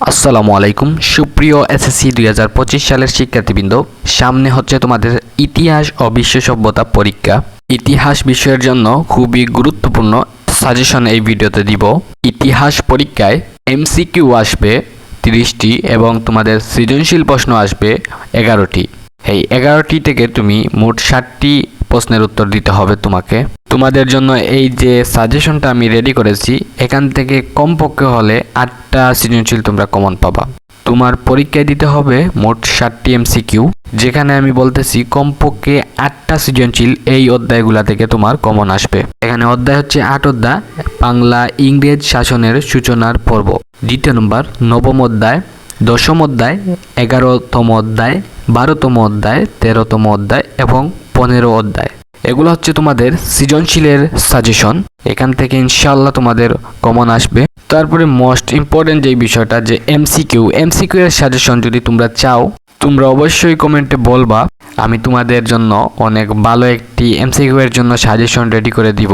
আসসালামু আলাইকুম। সুপ্রিয় এসএসসি দুই হাজার পঁচিশ সালের শিক্ষার্থীবৃন্দ, সামনে হচ্ছে তোমাদের ইতিহাস ও বিশ্ব সভ্যতা পরীক্ষা। ইতিহাস বিষয়ের জন্য খুবই গুরুত্বপূর্ণ সাজেশন এই ভিডিওতে দিব। ইতিহাস পরীক্ষায় এমসিকিউ আসবে তিরিশটি এবং তোমাদের সৃজনশীল প্রশ্ন আসবে এগারোটি। এই এগারোটি থেকে তুমি মোট ষাটটি প্রশ্নের উত্তর দিতে হবে তোমাকে। তোমাদের জন্য এই যে সাজেশনটা আমি রেডি করেছি, এখান থেকে কমপক্ষে হলে আটটা সৃজনশীল তোমরা কমন পাবা। তোমার পরীক্ষায় দিতে হবে মোট ষাটটি এমসিকিউ যেখানে আমি বলতেছি কমপক্ষে আটটা সৃজনশীল এই অধ্যায়গুলা থেকে তোমার কমন আসবে। এখানে অধ্যায় হচ্ছে আট অধ্যায়, বাংলা ইংরেজ শাসনের সূচনার পর্ব। দ্বিতীয় নম্বর, নবম অধ্যায়, দশম অধ্যায়, এগারোতম অধ্যায়, বারোতম অধ্যায়, তেরোতম অধ্যায় এবং পনেরো অধ্যায়। এগুলো হচ্ছে তোমাদের সৃজনশীলের সাজেশন এখান থেকে ইনশাল্লাহ তোমাদের কমন আসবে। তারপরে মোস্ট ইম্পর্টেন্ট যে বিষয়টা, যে এমসিকিউ এমসিকিউ এর সাজেশন যদি তোমরা চাও, তোমরা অবশ্যই কমেন্টে বলবা। আমি তোমাদের জন্য অনেক ভালো একটি এমসিকিউ এর জন্য সাজেশন রেডি করে দিব।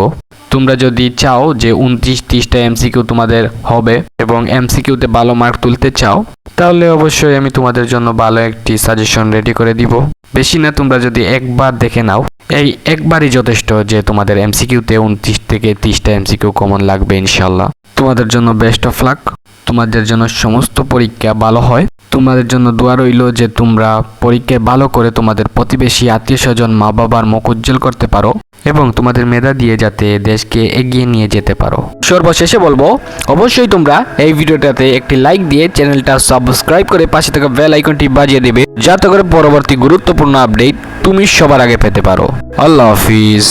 তোমরা যদি চাও যে উনত্রিশ ত্রিশটা এমসিকিউ তোমাদের হবে এবং এমসিকিউতে ভালো মার্ক তুলতে চাও, তাহলে অবশ্যই আমি তোমাদের জন্য ভালো একটি সাজেশন রেডি করে দিব। বেশি না, তোমরা যদি একবার দেখে নাও এই একবারই যথেষ্ট যে তোমাদের এমসিকিউতে উনত্রিশ থেকে ত্রিশটা এমসিকিউ কমন লাগবে ইনশাল্লাহ তোমাদের জন্য বেস্ট অফ লাক তোমাদের জন্য সমস্ত পরীক্ষা ভালো হয়। তোমাদের জন্য দোয়া রইল যে তোমরা পরীক্ষায় ভালো করে তোমাদের প্রতিবেশী আত্মীয় স্বজন মা বাবার মুখ উজ্জ্বল করতে পারো। এবং তোমাদের মেধা দিয়ে যাতে দেশকে এগিয়ে নিয়ে যেতে পারো। সর্বশেষে বলব, অবশ্যই তোমরা এই ভিডিওটাতে একটি লাইক দিয়ে চ্যানেলটা সাবস্ক্রাইব করে পাশে থাকা বেল আইকনটি বাজিয়ে দেবে, যাতে করে পরবর্তী গুরুত্বপূর্ণ আপডেট তুমি সবার আগে পেতে পারো। আল্লাহ হাফিজ।